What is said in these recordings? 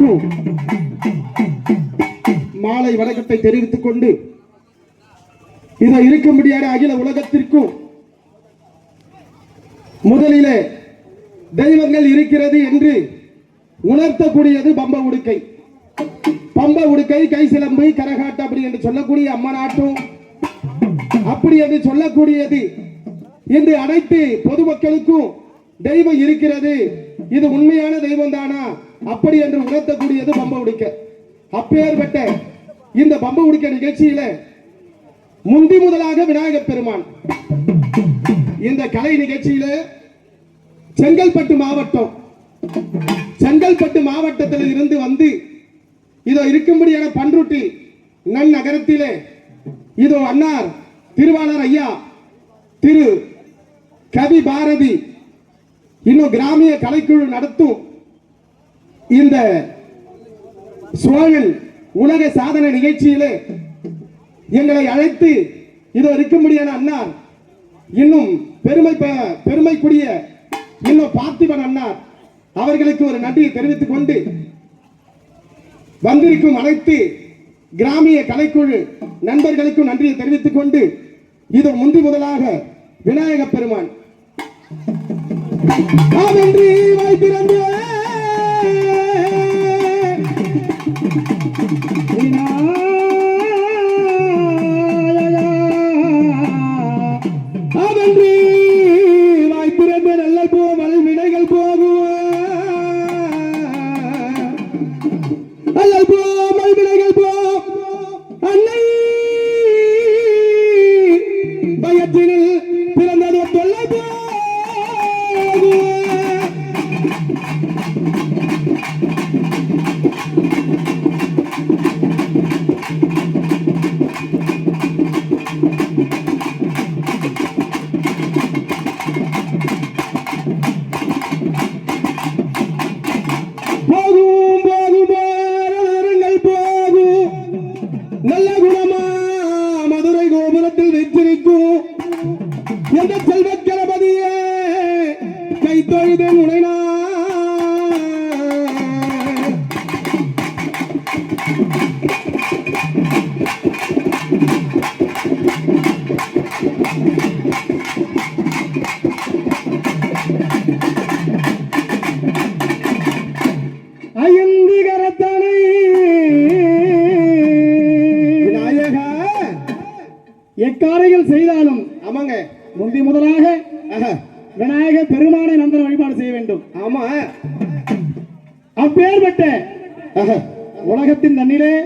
அனைவருக்கும் மாலை வணக்கத்தை தெரிவித்துக் கொண்டு இதை இருக்க முடியாத அகில உலகத்திற்கும் முதலிலே தெய்வங்கள் இருக்கிறது என்று உணர்த்தக்கூடியது பம்ப உடுக்கை. பம்ப உடுக்கை கை சிலம்பு கரகாட்டம் அப்படி என்று சொல்லக்கூடிய அம்மனாட்டம் அப்படி என்று சொல்லக்கூடியது இன்று அனைத்து பொதுமக்களுக்கும் தெய்வம் இருக்கிறது. இது உண்மையான தெய்வம் தானா அப்படி என்று உணர்த்தக்கூடியது பம்ப உடுக்க. அப்பேற்பட்ட இந்த பம்ப உடுக்க நிகழ்ச்சியில முந்தி முதலாக விநாயகப் பெருமான். இந்த கலை நிகழ்ச்சியில செங்கல்பட்டு மாவட்டம். செங்கல்பட்டு மாவட்டத்தில் இருந்து வந்து இதோ இருக்கும்படியான பன்ருட்டி நன்னகரத்திலே இதோ அன்னார் திருவாளர் ஐயா திரு கவி பாரதி இன்னும் கிராமிய கலைக்குழு நடத்தும் இந்த சோழன் உலக சாதனை நிகழ்ச்சியிலே எங்களை அழைத்து இதோ இருக்கும்படியான அண்ணா இன்னும் பெருமை பெருமைக்குரிய இன்னும் பார்த்திபன் அண்ணா அவர்களுக்கு ஒரு நன்றியை தெரிவித்துக் கொண்டு வந்திருக்கும் அனைத்து கிராமிய கலைக்குழு நண்பர்களுக்கும் நன்றியை தெரிவித்துக் கொண்டு இது முந்தி முதலாக விநாயக பெருமான். ஆவென்றி Ina. ஐந்து கரத்தனை. விநாயகா எக்காரைகள் செய்தாலும் ஆமாங்க முந்தி முதலாக. விநாயக பெருமானை நந்தன் வழிபாடு செய்ய வேண்டும். ஆமா. அப்பேற்பட்ட. உலகத்தின் தண்ணிலே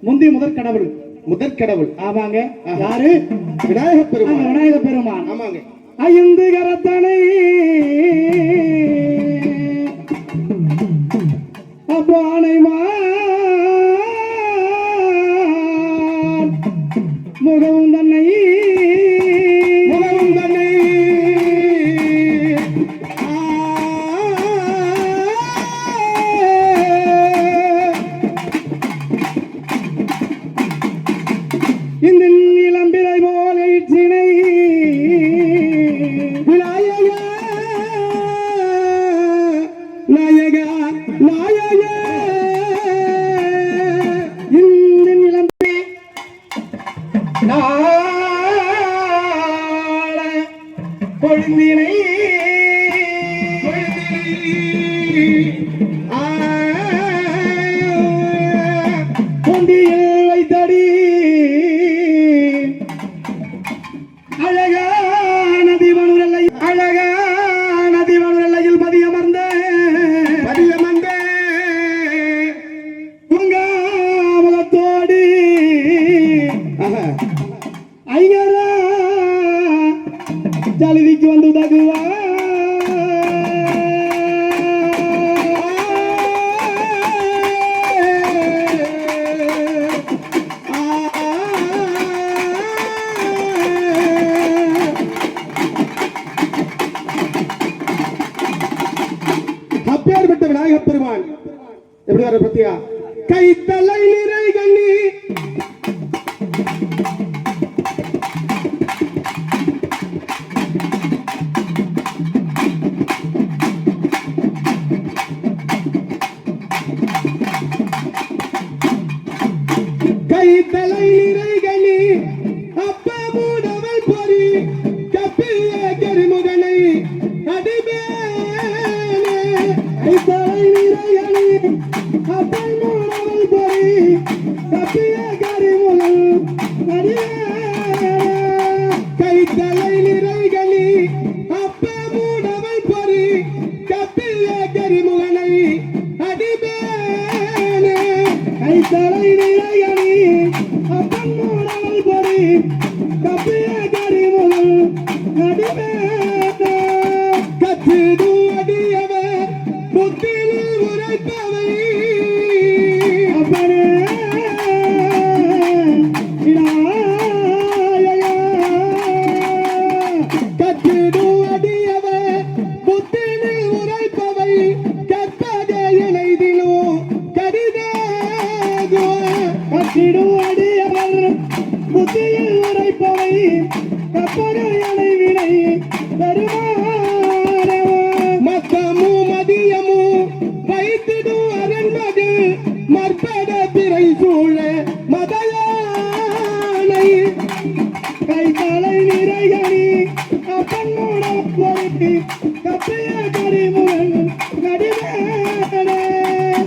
முந்தி முதற் கடவுள். முதற் கடவுள். ஆமாங்க. யாரு? விநாயக அந்த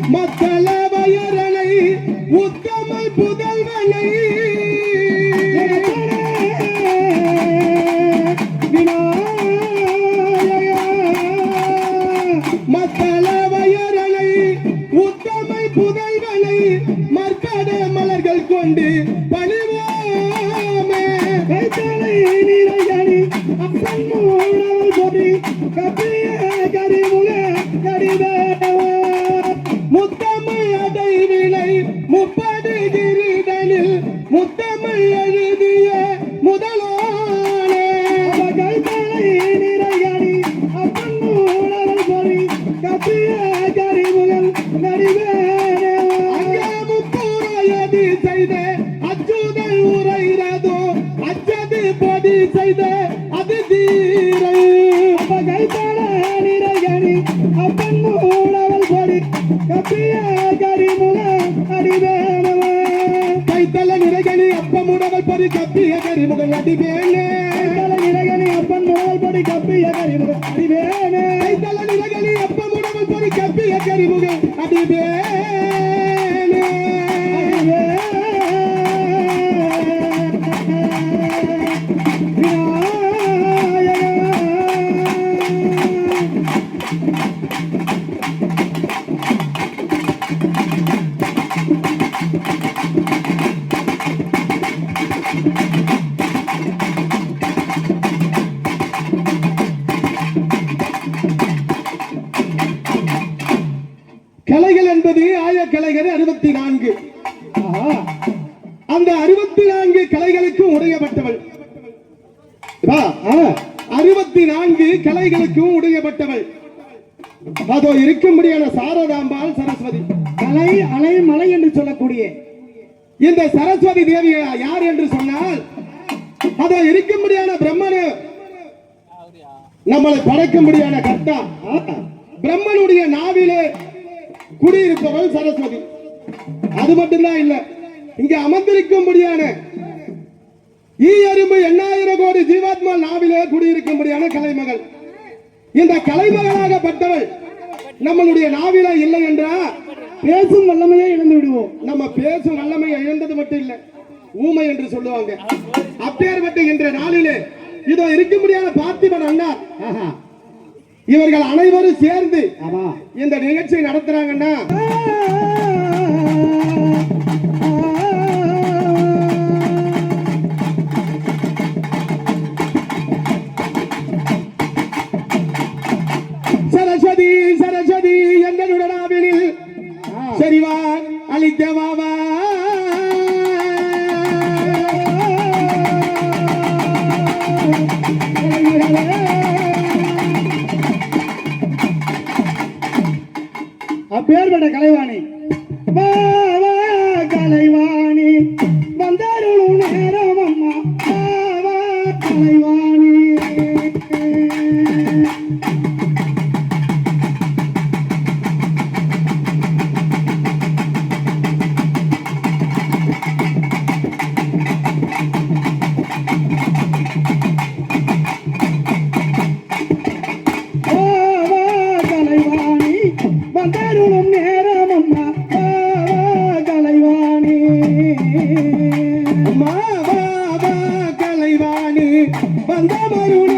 மத்தள உத்தமல் புதல்வனை செய்த அச்சுதல் உரைகிறதோ அச்சது பொடி செய்த அது தீரை கைத்தல நிறைகனி அப்பமுடவல் பொறி கப்பிய கரிமுகம் அடிவேனே. கைத்தல நிறைகனி அப்பமுடவல் பொறி கப்பிய கரிமுக அடிவேனே. கலைகள் அறுபத்தி நான்கு அந்த அறுபத்தி நான்கு கலைகளுக்கும் உடையப்பட்டவள். அறுபத்தி நான்கு கலைகளுக்கும் உடையப்பட்டவள். அதோ இருக்கும்படியான சாரதாம்பாள் சரஸ்வதி. கலை அலை மலை என்று சொல்லக்கூடிய. இந்த சரஸ்வதி தேவி யார் என்று சொன்னால் அதோ இருக்கும்படியான பிரம்மனு. நம்மளை படைக்கும்படியான கர்த்தா. பிரம்மனுடைய நாவிலே குடியிருப்பவள் சரஸ்வதி. அது மட்டும்தான் இல்ல இங்க அமர்ந்திருக்கும்படியான ஈ அரும்பு எண்ணாயிரம் கோடி ஜீவாத்மா நாவிலே குடியிருக்கும்படியான கலைமகள். இந்த கலைமகளாகப்பட்டவள் நம்மளுடைய நாவில இல்லை என்றா பேசும் வல்லமையை இழந்து விடுவோம். நம்ம பேசும் வல்லமையை இழந்தது மட்டும் இல்லை ஊமை என்று சொல்லுவாங்க. அப்பேற்பட்ட இன்றைய நாளிலே இதோ இருக்கும்படியான பார்த்திபன் அண்ணா. ஆஹா இவர்கள் அனைவரும் சேர்ந்து இந்த நிகழ்ச்சியை நடத்துறாங்கன்னா சரஸ்வதி சரஸ்வதி எங்களுடைய நாவினில் சரிவா அளிக்கவாவா வந்த மருண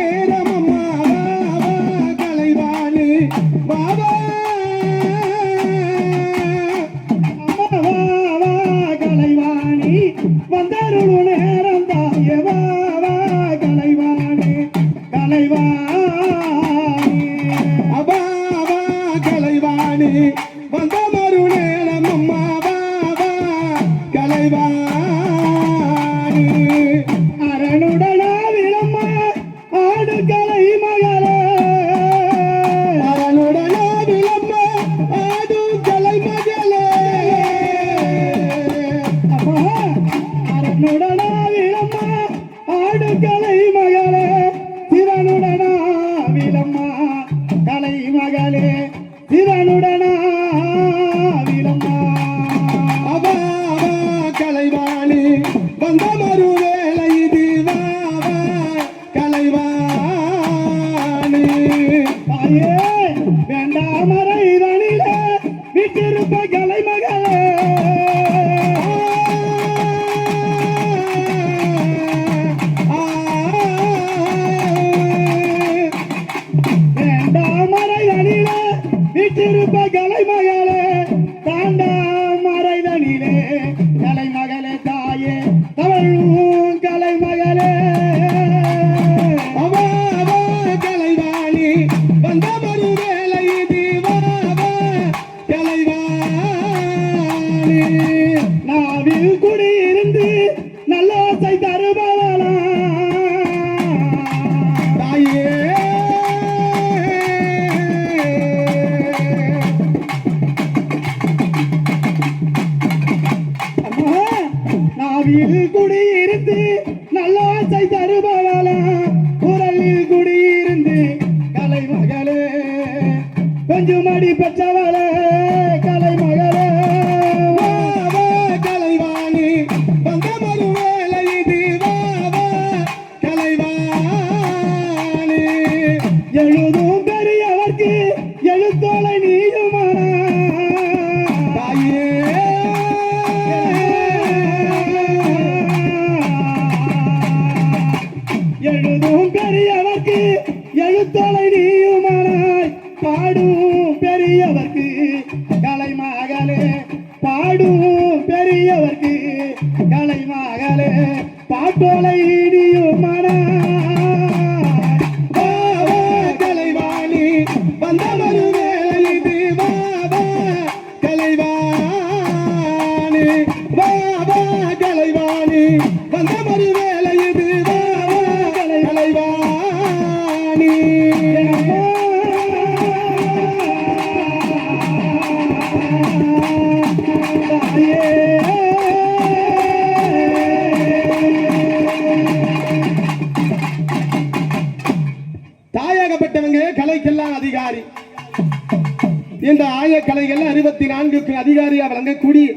கலைகள் அறுபத்தி நான்குக்கு அதிகாரியா வழங்கக்கூடிய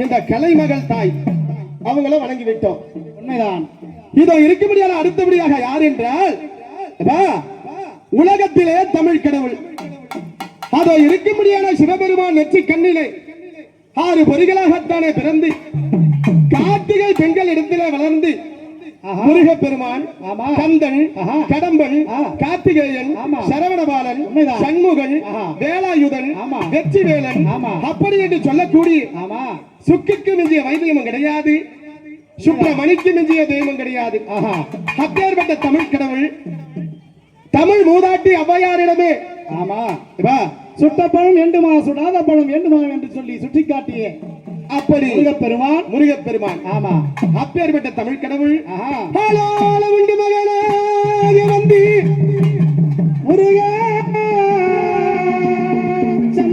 இந்த கலைமகள் தாய் அவங்கள வணங்கி விட்டோம் உண்மைதான் இதோ இருக்கும்படியான அடுத்தபடியாக யார் என்றால் உலகத்திலே தமிழ் கடவுள் அதோ இருக்கும்படியான சிவபெருமான் நெற்றி கண்ணிலே ஆறு பொறிகளாகத்தானே பிறந்து கார்த்திகை பெண்கள் இடத்திலே வளர்ந்து முருகப்பெருமான் ஆமா. கந்தன். கடம்பன். கார்த்திகேயன். சரவணபாலன். சண்முகன் ஆஹா. வெற்றிவேலன். அப்படி என்று சொல்லக்கூடிய ஆமா. சுக்குக்கு மிஞ்சிய வைத்தியமும் கிடையாது. சுப்பிரமணிக்கு மிஞ்சிய தெய்வம் கிடையாது. ஆஹா. அப்பேற்பட்ட தமிழ் கடவுள் தமிழ் மூதாட்டி ஔவையாரிடமே. ஆமா. இப்பா, சுட்ட பழம் எண்டுமா சுடாத பழம் எண்டுமா என்று சொல்லி சுட்டிக்காட்டிய. அப்படி முருகப்பெருமான் முருகப்பெருமான். ஆமா. அப்பேற்பட்ட தமிழ் கடவுள். ஆஹா. உண்டு மகனாக வந்து முருகா.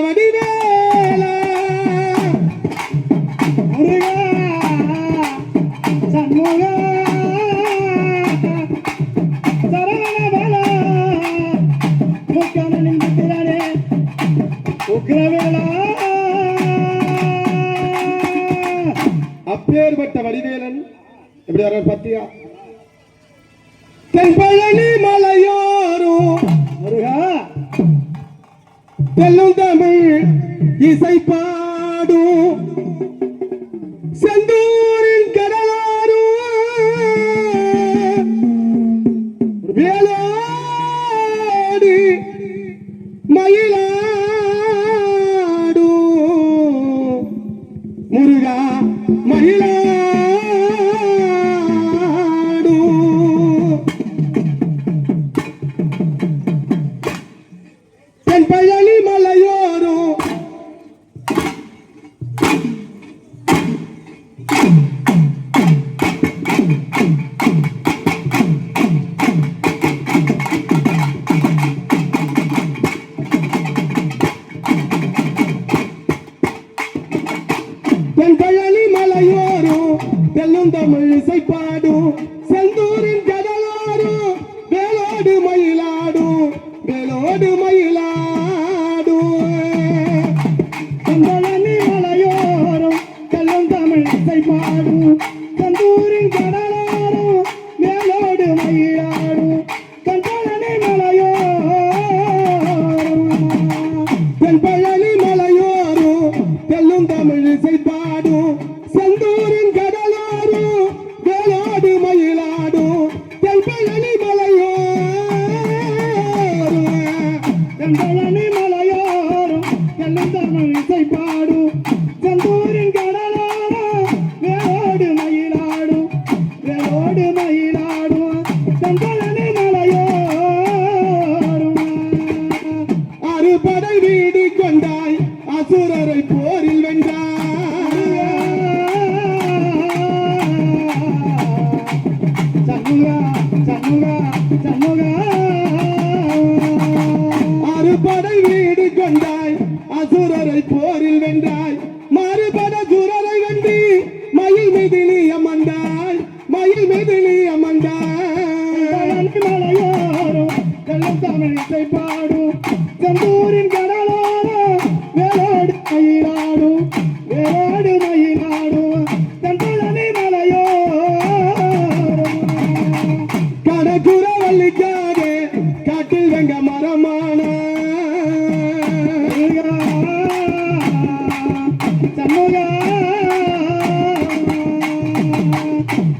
பண்டார இசை பாடும் செந்தூரின் கடலாடும் வேலாடு மயிலாடும் முருகா மயிலா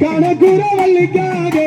கணக்குற வள்ளிக்காக.